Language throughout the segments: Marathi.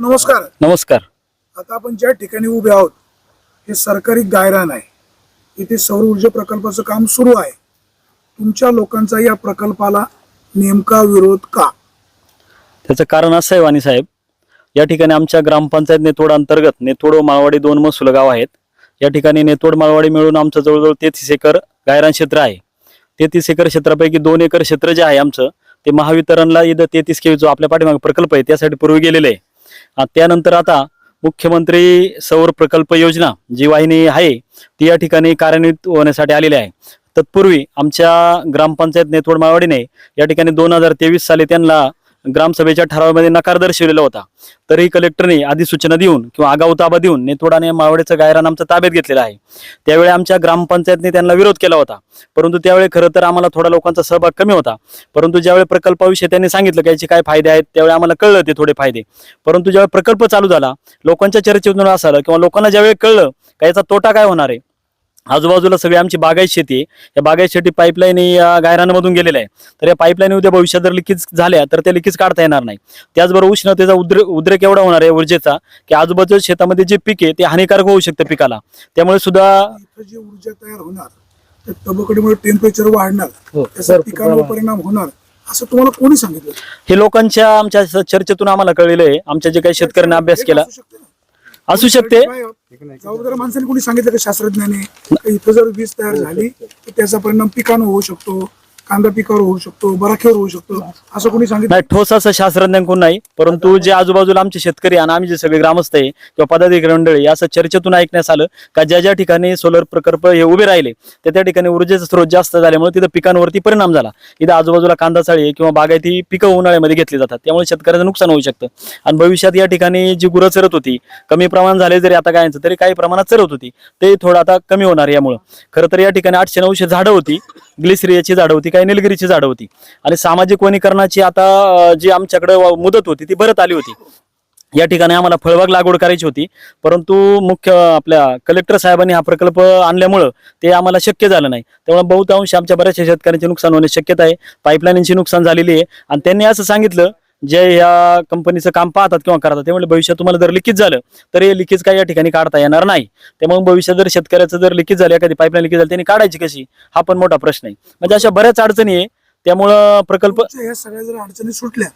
नमस्कार. नमस्कार. आता आपण ज्या ठिकाणी उभे आहोत हे सरकारी गायरान आहे. इथे सौर ऊर्जा प्रकल्पाचं काम सुरू आहे. तुमच्या लोकांचा या प्रकल्पाला नेमका विरोध का? त्याचं कारण असं आहे वाणी साहेब. या ठिकाणी आमच्या ग्रामपंचायत नेतोड अंतर्गत नेतोड माळवाडी दोन महसूल गाव आहेत. या ठिकाणी नेतोड माळवाडी मिळून आमचं जवळजवळ तेहतीस एकर गायरान क्षेत्र आहे. तेहतीस एकर क्षेत्रापैकी दोन एकर क्षेत्र जे आहे आमचं ते महावितरणला इथं तेहतीस केवी जो आपल्या पाठीमागे प्रकल्प आहे त्यासाठी पूर्वी गेलेले आहे. त्यानंतर आता मुख्यमंत्री सौर प्रकल्प योजना जी वाहिनी आहे ती या ठिकाणी कार्यान्वित होण्यासाठी आलेली आहे. तत्पूर्वी आमच्या ग्रामपंचायत नेतवड माळवाडीने या ठिकाणी दोन हजार तेवीस साली त्यांना ग्रामसभेच्या ठरावामध्ये नकार दर्शवलेला होता. तरीही कलेक्टरने आधी सूचना देऊन किंवा आगाऊ ताबा देऊन नेतोडाने माळवाडीचं गायरान आमचा ताब्यात घेतलेला आहे. त्यावेळी आमच्या ग्रामपंचायतने त्यांना विरोध केला होता. परंतु त्यावेळी खरं तर आम्हाला थोडा लोकांचा सहभाग कमी होता. परंतु ज्यावेळी प्रकल्पाविषयी त्यांनी सांगितलं की याचे काय फायदे आहेत त्यावेळी आम्हाला कळलं ते थोडे फायदे. परंतु ज्यावेळी प्रकल्प चालू झाला लोकांच्या चर्चेतून असं आलं किंवा लोकांना ज्यावेळी कळलं का याचा तोटा काय होणार आहे आजूबाजूला सगळी आमची बागायत शेती आहे. या बागायत शेती पाईपलाईन या गायरानामधून गेलेल्या आहे. तर या पाईपलाईन उद्या भविष्यात जर लिकेज झाल्या तर त्या लिकेज काढता येणार नाही. त्याचबरोबर उष्णतेचा उद्रे उद्रेक एवढा होणार आहे ऊर्जेचा की आजूबाजूच्या शेतामध्ये जे पीक आहे ते हानिकारक होऊ शकतं पिकाला. त्यामुळे सुद्धा जी ऊर्जा तयार होणार तबकडीमुळे टेम्परेचर वाढणार हो, त्याचा पिकांवर. परिणाम होणार असं तुम्हाला कोणी सांगितलं? हे लोकांच्या आमच्या चर्चेतून आम्हाला कळलेलं आहे. आमच्या जे काही शेतकऱ्यांनी अभ्यास केला. असू शकते. जबाबदार माणसाने कोणी सांगितलं का शास्त्रज्ञाने? इथं जर वीज तयार झाली तर त्याचा परिणाम पिकांवर होऊ शकतो. कांदा पिकावर होऊ शकतो बराकीवर होऊ शकतो असं कोणी सांगितलं? नाही ठोस असं शास्त्रज्ञांकडून नाही परंतु जे आजूबाजूला आमचे शेतकरी आणि आम्ही जे सगळे ग्रामस्थ आहे किंवा पदाधिकारी मंडळी असं चर्चेतून ऐकण्यास आलं का ज्या ज्या ठिकाणी सोलर प्रकल्प हे उभे राहिले त्या त्या ठिकाणी ऊर्जेचा स्रोत जास्त झाल्यामुळे तिथं पिकांवरती परिणाम झाला. इथं आजूबाजूला कांदा चाळी आहे किंवा बागायती पिकं उन्हाळ्यामध्ये घेतली जातात त्यामुळे शेतकऱ्याचं नुकसान होऊ शकतं. आणि भविष्यात या ठिकाणी जी गुरं चरत होती कमी प्रमाण झाले जरी आता गायांचं तरी काही प्रमाणात चरत होती ते थोडं आता कमी होणार यामुळं. खरं तर या ठिकाणी आठशे नऊशे झाडं होती ग्लिसरियाची झाडं होती काही निलगिरीची झाडं होती. आणि सामाजिक वनीकरणाची आता जी आमच्याकडे मुदत होती ती भरत आली होती. या ठिकाणी आम्हाला फळबाग लागवड करायची होती. परंतु मुख्य आपल्या कलेक्टर साहेबांनी हा प्रकल्प आणल्यामुळं ते आम्हाला शक्य झालं नाही. त्यामुळे बहुतांश आमच्या बऱ्याचशा शेतकऱ्यांचे नुकसान होण्याची शक्यता आहे. पाईपलाईनची नुकसान झालेली आहे. आणि त्यांनी असं सांगितलं जे या कंपनीचं काम पाहतात किंवा करतात त्यामुळे भविष्यात तुम्हाला जर लिकेज झालं तर हे लिकेज काही या ठिकाणी काढता येणार नाही. त्यामुळे भविष्यात जर शेतकऱ्याचं जर लिकेज झालं एखादी पाईपलाईन लिकेज झाली त्यांनी काढायची कशी? हा पण मोठा प्रश्न आहे. म्हणजे अशा बऱ्याच अडचणी आहे. त्यामुळं प्रकल्प ह्या सगळ्या जर अडचणी सुटल्या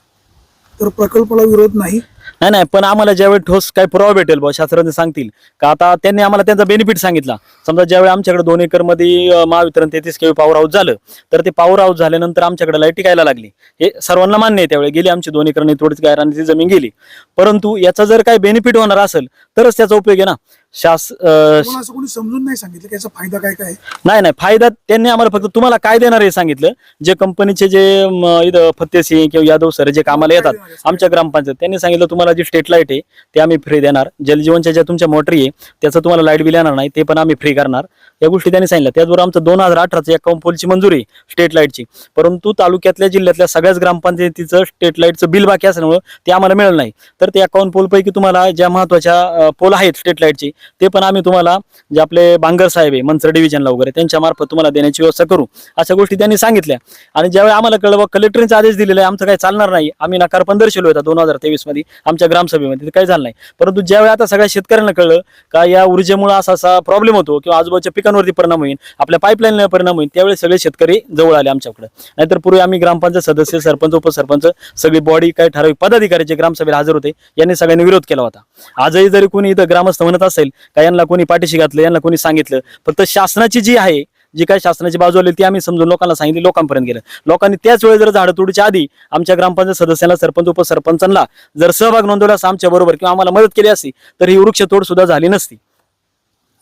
तर प्रकल्पाला विरोध नाही. नाही नाही पण आम्हाला ज्यावेळी ठोस काय पुरावा भेटेल बा शास्त्रज्ञ सांगतील. का आता त्यांनी आम्हाला त्यांचा बेनिफिट सांगितला. समजा ज्यावेळी आमच्याकडे दोन एकरमध्ये महावितरण तेहतीस केवी पॉवर हाऊस झालं तर ते पॉवर हाऊस झाल्यानंतर आमच्याकडे लाइट टिकायला लागली. हे सर्वांना मान्य आहे त्यावेळी. गेली आमची दोन एकर थोडीच गायरांची जमीन गेली. परंतु याचा जर काही बेनिफिट होणार असेल तरच त्याचा उपयोग आहे ना. शास अं, तुम्हाला असं कोणी समजून नाही सांगितलं की याचा फायदा काय काय आहे? नाही नाही फायदा त्यांनी आम्हाला फक्त तुम्हाला काय देणार हे सांगितलं. जे कंपनीचे जे म, इथं किंवा यादव सर जे कामाला येतात आमच्या ग्रामपंचायत त्यांनी सांगितलं तुम्हाला जी स्टेट लाइट आहे ते आम्ही फ्री देणार. जलजीवनच्या ज्या तुमच्या मोटरी आहे त्याचं तुम्हाला लाइट बिल येणार नाही ते पण आम्ही फ्री करणार. या गोष्टी त्यांनी सांगितल्या. त्याचबरोबर आमचं दोन हजार अठराचं अकाउंट पोलची मंजुरी आहे स्टेट लाईटची परंतु तालुक्यातल्या जिल्ह्यातल्या सगळ्याच ग्रामपंचायतीचं स्टेट लाईटचं बिल बाकी असल्यामुळं ते आम्हाला मिळलं नाही. तर ते अकाउंट पोलपैकी तुम्हाला ज्या महत्त्वाच्या पोल आहेत स्टेट लाईटची ते पण आम्ही तुम्हाला जे आपले बांगर साहेब आहे मंचर डिव्हिजनला वगैरे त्यांच्या मार्फत तुम्हाला देण्याची व्यवस्था करू. अशा गोष्टी त्यांनी सांगितल्या. आणि ज्यावेळी आम्हाला कळलं बा आदेश दिलेला आहे आमचं काही चालणार नाही आम्ही नकार पण दर्शवलो होता दोन हजार तेवीसमध्ये. आमच्या ग्रामसभेमध्ये काही झालं नाही. परंतु ज्यावेळी आता सगळ्या शेतकऱ्यांना कळलं का या ऊर्जेमुळे असा असा प्रॉब्लेम होतो किंवा आजूबाजूच्या पिकांवरती परिणाम होईल आपल्या पाईपलाईनला परिणाम होईल त्यावेळी सगळे शेतकरी जवळ आले आमच्याकडे. नाहीतर पूर्वी आम्ही ग्रामपंचायत सदस्य सरपंच उपसरपंच सगळी बॉडी काही ठराविक पदाधिकाऱ्याचे ग्रामसभेला हजर होते. यांनी सगळ्यांनी विरोध केला होता. आजही जरी कोणी इथं ग्रामस्थ म्हणत असेल का यांना कोणी पाठीशी घातलं यांना कोणी सांगितलं फक्त शासनाची जी आहे जी काही शासनाची बाजू आली ती आम्ही समजून लोकांना सांगितली लोकांपर्यंत गेलं. लोकांनी त्याच वेळी जर झाडं तोडीच्या आधी आमच्या ग्रामपंचायत सदस्यांना सरपंच उपसरपंचांना जर सहभाग नोंदवला आमच्या बरोबर किंवा आम्हाला मदत केली असती तर ही वृक्षतोड सुद्धा झाली नसती.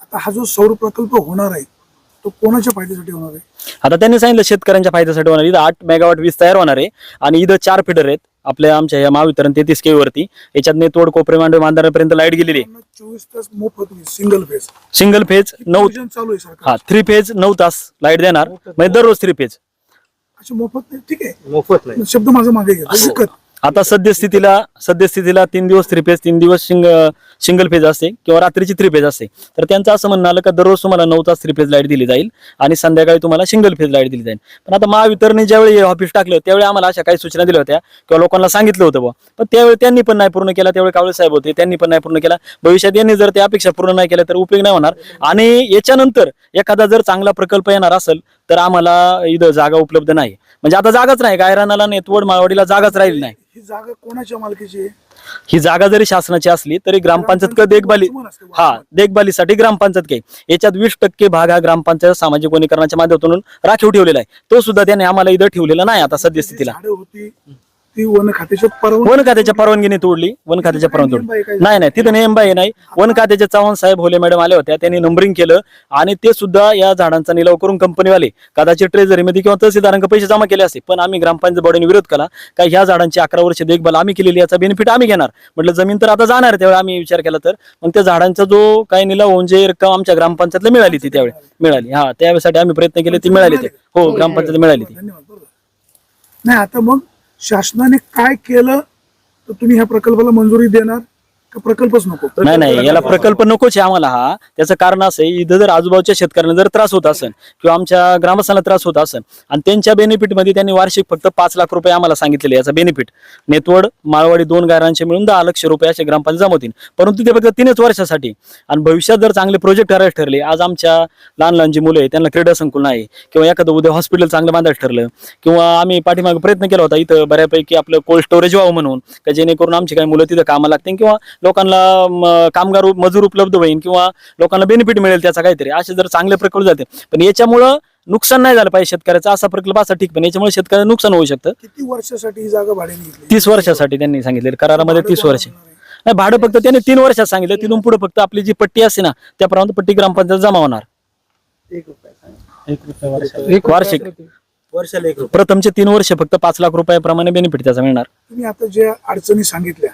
आता हा जो सौर प्रकल्प होणार आहे तो कोणाच्या फायद्यासाठी होणार आहे? आता त्यांनी सांगितलं शेतकऱ्यांच्या फायद्यासाठी होणार इथं आठ मेगावॉट वीज तयार होणार आहे. आणि इथं चार फिडर आहेत. आपल्या आमच्या या महावितरण तेहतीस केवी वरती. याच्यात नेतोड कोपरे मांडवे मांदाऱ्यापर्यंत लाइट गेलेली आहे. त्यांना चोवीस तास मोफत सिंगल फेज सिंगल फेज नऊ चालू आहे सरकार. हा थ्री फेज नऊ तास लाइट देणार. म्हणजे दररोज थ्री फेज अशी मोफत नाही. ठीक आहे. मोफत नाही. शब्द माझा मागे घ्या. विकत आता सद्यस्थितीला सद्यस्थितीला तीन दिवस थ्री फेज तीन दिवस सिंग सिंगल फेज असते किंवा रात्रीची थ्री फेज असते. तर त्यांचं असं म्हणणं आलं का दररोज तुम्हाला नऊ तास थ्री फेज लाइट दिली जाईल आणि संध्याकाळी तुम्हाला सिंगल फेज लाइट दिली जाईल. पण आता महावितरणने ज्यावेळी ऑफिस टाकलं त्यावेळी आम्हाला अशा काही सूचना दिल्या होत्या किंवा लोकांना सांगितलं होतं बुवा. पण त्यावेळी त्यांनी पण नाही पूर्ण केला त्यावेळी कावळे साहेब होते त्यांनी पण नाही पूर्ण केला. भविष्यात यांनी जर त्या अपेक्षा पूर्ण नाही केल्या तर उपयोग नाही होणार. आणि याच्यानंतर एखादा जर चांगला प्रकल्प येणार असेल तर आम्हाला इथं जागा उपलब्ध नाही. म्हणजे आता जागाच नाही गायरानाला नेतवड माळवाडीला जागाच राहिली नाही. ही जागा कोणाच्या मालकीची आहे? ही जागा जरी शासनाची असली तरी ग्रामपंचायत क देखभाली हा. देखभालीसाठी ग्रामपंचायत काही याच्यात वीस टक्के भाग हा ग्रामपंचायत सामाजिक वनीकरणाच्या माध्यमातून राखीव ठेवलेला आहे. तो सुद्धा त्याने आम्हाला इथं ठेवलेला नाही आता सद्यस्थितीला. झाडं होती ती वन खात्याच्या परवानगी वन खात्याच्या परवानगीने तोडली वन खात्याच्या परवानगी तोडली. नाही नाही तिथं नेम बाई नाही. वन खात्याचे चव्हाण साहेब होले मॅडम आल्या होत्या त्यांनी नंबरिंग केलं आणि ते सुद्धा या झाडांचा निलाव करून कंपनीवाले कदाचित ट्रेझरीमध्ये किंवा तहसीलदारांक पैसे जमा केले असते पण आम्ही ग्रामपंचायत बॉडीने विरोध केला. का ह्या झाडांची अकरा वर्ष देखभाल आम्ही केलेली याचा बेनिफिट आम्ही घेणार. म्हटलं जमीन तर आता जाणार त्यावेळी आम्ही विचार केला तर. मग त्या झाडांचा जो काही निलाव होऊन जे रक्कम आमच्या ग्रामपंचायतला मिळाली ती त्यावेळी मिळाली. हा त्यावेळेसाठी आम्ही प्रयत्न केले ती मिळाली ती. हो ग्रामपंचायत मिळाली ती. नाही आता मग शासनाने काय केलं तर तुम्ही ह्या प्रकल्पाला मंजुरी देणार? का प्रकल्पच नको? नाही नाही याला प्रकल्प नकोच आहे आम्हाला हा. त्याचं कारण असं आहे इथं जर आजूबाजूच्या शेतकऱ्यांना जर त्रास होत असेल किंवा आमच्या ग्रामस्थांना त्रास होत असेल आणि त्यांच्या बेनिफिटमध्ये त्यांनी वार्षिक फक्त पाच लाख रुपये आम्हाला सांगितलेले याचा बेनिफिट नेतवड माळवाडी दोन गायरांचे मिळून दहा लक्ष रुपये असे ग्रामपंचायत जमा होतील. परंतु ते फक्त तीनच वर्षासाठी. आणि भविष्यात जर चांगले प्रोजेक्ट करायचे ठरले आज आमच्या लहान लहान जी मुलं आहे त्यांना क्रीडा संकुल आहे किंवा एखादं उद्या हॉस्पिटल चांगलं बांधायचं ठरलं किंवा आम्ही पाठीमागे प्रयत्न केला होता इथं बऱ्यापैकी आपलं कोल्ड स्टोरेज व्हावं म्हणून का जेणेकरून आमची काही मुलं तिथं कामाला लागतील किंवा लोकांना कामगार मजूर उपलब्ध होईल किंवा लोकांना बेनिफिट मिळेल त्याचा काहीतरी. असे जर चांगले प्रकल्प जाते. पण याच्यामुळं नुकसान नाही झालं पाहिजे शेतकऱ्याचा. असा प्रकल्प असा ठीक पण याच्यामुळे शेतकऱ्याचं नुकसान होऊ शकतं. किती वर्षासाठी ही जागा भाड्याने घेतली? तीस वर्षासाठी त्यांनी सांगितले करारामध्ये तीस वर्ष. नाही भाडं फक्त त्यांनी तीन वर्षात सांगितलं. तिथून पुढे फक्त आपली जी पट्टी असते ना त्याप्रमाणे पट्टी ग्रामपंचायत जमा होणार. वार्षिक. वर्षाला एक रुपये. प्रथमचे तीन वर्ष फक्त पाच लाख रुपयाप्रमाणे बेनिफिट त्याचा मिळणार. तुम्ही आता ज्या अडचणी सांगितल्या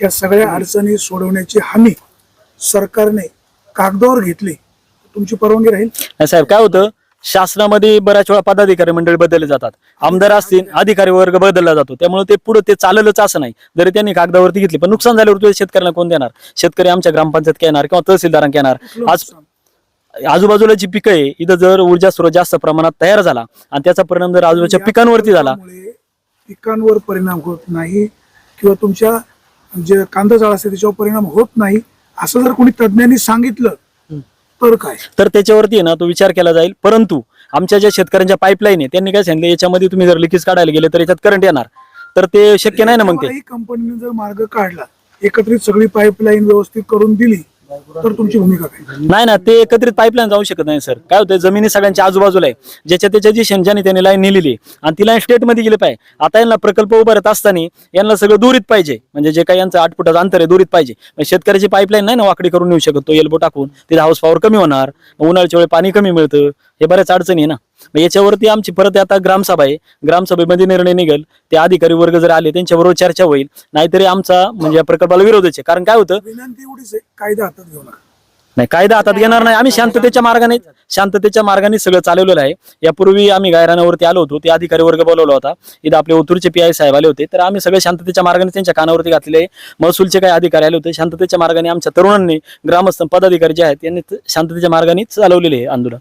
या सगळ्या अडचणी सोडवण्याची हमी सरकारने कागदावर घेतली. तुमची परवानगी राहील? नाही साहेब काय होतं? शासनामध्ये बऱ्याच वेळा पदाधिकारी मंडळी बदलले जातात. आमदार असतील अधिकारी वर्ग बदलला जातो. त्यामुळे ते पुढे ते चाललंच असं नाही. जरी त्यांनी कागदावरती घेतली पण नुकसान झाल्यावर तुझ्या शेतकऱ्यांना कोण देणार? शेतकरी आमच्या ग्रामपंचायत येणार किंवा तहसीलदारांना येणार आज आजूबाजूला जी पिकं आहे इथं जर ऊर्जा स्रोत जास्त प्रमाणात तयार झाला आणि त्याचा परिणाम जर आजूबाजूच्या पिकांवरती झाला पिकांवर परिणाम होत नाही किंवा तुमच्या जे कांदा जाळ असते त्याच्यावर परिणाम होत नाही असं जर कोणी तज्ज्ञांनी सांगितलं तर काय? तर त्याच्यावरती आहे ना तो विचार केला जाईल. परंतु आमच्या ज्या शेतकऱ्यांच्या पाईपलाईन आहे त्यांनी काय सांगितलं याच्यामध्ये तुम्ही जर लिकेज काढायला गेले तर याच्यात करंट येणार. तर ते शक्य नाही ना मग ते. कंपनीने जर मार्ग काढला एकत्रित सगळी पाईपलाईन व्यवस्थित करून दिली तर तुमची भूमिका काय? नाही ना ते एकत्रित पाईपलाईन जाऊ शकत नाही सर काय होतं जमिनी सगळ्यांच्या आजूबाजूला आहे. ज्याच्या त्याच्या जी शेंजाने त्यांनी लाईन नेलेली आहे. आणि ती लाईन स्टेटमध्ये गेली पाहिजे. आता यांना प्रकल्प उभारत असताना यांना सगळं दुरीत पाहिजे. म्हणजे जे काही यांचं आठ फुटाचं अंतर आहे दुरीत पाहिजे. मग शेतकऱ्याची पाईपलाईन नाही ना वाकडी करून नेऊ शकत तो एल्बो टाकून. तिथे हाऊस पॉवर कमी होणार. मग उन्हाळ्याच्या वेळी पाणी कमी मिळतं. हे बऱ्याच अडचणी आहे ना. मग याच्यावरती आमची परत आता ग्रामसभा आहे. ग्रामसभेमध्ये निर्णय निघेल. ते अधिकारी वर्ग जर आले त्यांच्याबरोबर चर्चा होईल. नाहीतरी आमचा म्हणजे या प्रकल्पाला विरोधच आहे. कारण काय होतं? विनंती एवढीच आहे कायदा हातात घेऊ नका. नाही कायदा हातात घेणार नाही. आम्ही शांततेच्या मार्गाने शांततेच्या मार्गाने सगळं चालवलेलं आहे. यापूर्वी आम्ही गायरानावरती आलो होतो. ते अधिकारी वर्ग बोलवला होता. इथं आपले ओतूरचे पी आय साहेब आले होते. तर आम्ही सगळे शांततेच्या मार्गाने त्यांच्या कानावरती घातलेले आहे. महसूलचे काही अधिकारी आले होते. शांततेच्या मार्गाने आमच्या तरुणांनी ग्रामस्थ पदाधिकारी जे आहेत यांनी त- शांततेच्या मार्गाने चालवलेले आहे आंदोलन.